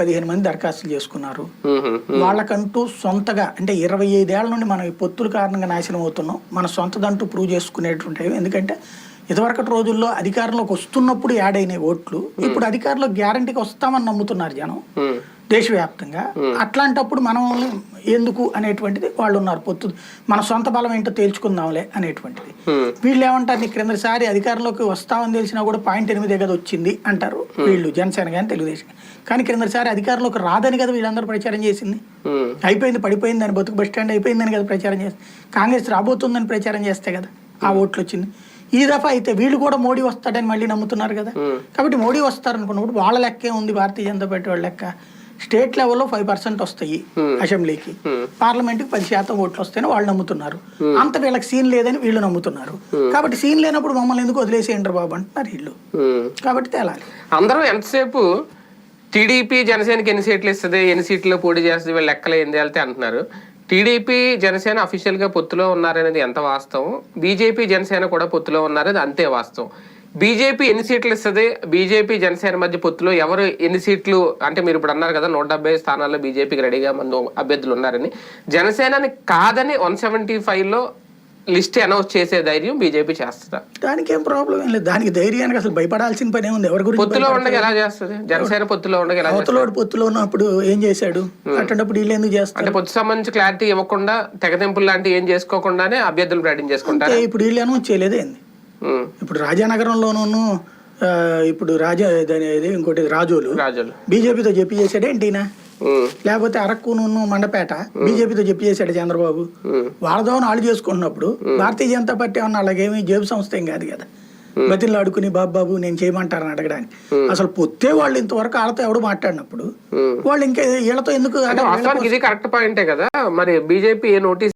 పదిహేను మంది దరఖాస్తులు చేసుకున్నారు. వాళ్ళకంటూ సొంతగా అంటే ఇరవై ఐదేళ్ళ నుండి మనం ఈ పొత్తుల కారణంగా నాశనం అవుతున్నాం. మన సొంతదంటూ ప్రూవ్ చేసుకునేటువంటి ఎందుకంటే ఇదివరకటి రోజుల్లో అధికారంలోకి వస్తున్నప్పుడు యాడ్ అయినాయి ఓట్లు. ఇప్పుడు అధికారంలో గ్యారంటీకి వస్తామని నమ్ముతున్నారు జనం. దేశవ్యాప్తంగా అట్లాంటప్పుడు మనం ఎందుకు అనేటువంటిది వాళ్ళు ఉన్నారు పొత్తు. మన సొంత బలం ఏంటో తేల్చుకుందాంలే అనేటువంటిది. వీళ్ళు ఏమంటారు నీ క్రిందసారి అధికారంలోకి వస్తామని తెలిసినా కూడా పాయింట్ ఎనిమిదే కదా వచ్చింది అంటారు వీళ్ళు జనసేన కానీ తెలుగుదేశం కానీ క్రిందసారి అధికారంలోకి రాదని కదా వీళ్ళందరూ ప్రచారం చేసింది. అయిపోయింది పడిపోయింది అని బతుకు బస్ స్టాండ్ అయిపోయిందని కదా ప్రచారం చేస్తే కాంగ్రెస్ రాబోతుందని ప్రచారం చేస్తే కదా ఆ ఓట్లు వచ్చింది. ఈ దఫా అయితే వీళ్ళు కూడా మోడీ వస్తాడని మళ్ళీ నమ్ముతున్నారు కదా. కాబట్టి మోడీ వస్తారనుకున్నప్పుడు వాళ్ళ లెక్కే ఉంది భారతీయ జనతా పార్టీ వాళ్ళ లెక్క. స్టేట్ లెవెల్లో ఫైవ్ పర్సెంట్ వస్తాయి అసెంబ్లీకి. పార్లమెంట్కి పది శాతం ఓట్లు వస్తాయని వాళ్ళు నమ్ముతున్నారు. అంత వీళ్ళకి సీన్ లేదని వీళ్ళు నమ్ముతున్నారు. కాబట్టి సీన్ లేనప్పుడు మమ్మల్ని ఎందుకు వదిలేసేయండి బాబు అంటున్నారు వీళ్ళు. కాబట్టి తేలాలి. అందరూ ఎంతసేపు టీడీపీ జనసేనకి ఎన్ని సీట్లు ఇస్తుంది ఎన్ని సీట్లు పోటీ చేస్తుంది వీళ్ళు లెక్కలు ఏం తేలితే అంటున్నారు. టీడీపీ జనసేన అఫీషియల్గా పొత్తులో ఉన్నారనేది ఎంత వాస్తవం? బీజేపీ జనసేన కూడా పొత్తులో ఉన్నారనేది అంతే వాస్తవం. బీజేపీ ఎన్ని సీట్లు ఇస్తుంది? బీజేపీ జనసేన మధ్య పొత్తులో ఎవరు ఎన్ని సీట్లు? అంటే మీరు ఇప్పుడు అన్నారు కదా నూట డెబ్బై స్థానాల్లో బీజేపీకి రెడీగా మంది అభ్యర్థులు ఉన్నారని. జనసేనని కాదని వన్ సెవెంటీ లో లిస్ట్ అనౌన్స్ చేసే ధైర్యం బీజేపీ చేస్తుందా? దానికి ఏం ప్రాబ్లం ఏం లేదు. దానికి ధైర్యానికి అసలు భయపడాల్సిన పని ఏముంది? ఎవరి గురించి పొత్తులో ఉండగా ఎలా చేస్తుంది? జనసేన పొత్తులో ఉండగా ఎలా? అవతలోడు పొత్తులో ఉన్నప్పుడు ఏం చేశాడు? అటువంటిప్పుడు వీళ్ళు ఎందుకు చేస్తారు? అంటే పొత్తు సంబంధించి క్లారిటీ ఇవ్వకుండా తెగదెంపులు లాంటివి ఏం చేసుకోకుండానే అభ్యర్థులు ప్రకటన చేసుకుంటారు అంటే ఇప్పుడు వీళ్ళు అనౌన్స్ చేయలేదు ఏంది ఇప్పుడు రాజానగరంలోనూ ఇప్పుడు రాజా ఇది ఇంకోటి రాజోలు. రాజులు. బీజేపీతో చెప్పి చేశాడు ఏంటినా లేకపోతే అరక్కును మండపేట బీజేపీతో చెప్పి చేశాడు చంద్రబాబు. ఉమ్, వాళ్ళతో వాళ్ళు చేసుకుంటున్నప్పుడు భారతీయ జనతా పార్టీ అన్న అలాగేమి జేబు సంస్థ ఏం కాదు కదా. బతిలు ఆడుకుని బాబు బాబు నేను చేయమంటారని అడగడానికి. అసలు పొత్తే వాళ్ళు ఇంతవరకు వాళ్ళతో ఎవడు మాట్లాడినప్పుడు. వాళ్ళు ఇంకా వీళ్ళతో ఎందుకు ఇది కరెక్ట్ పాయింటే కదా మరి బీజేపీ ఏ నోటీస్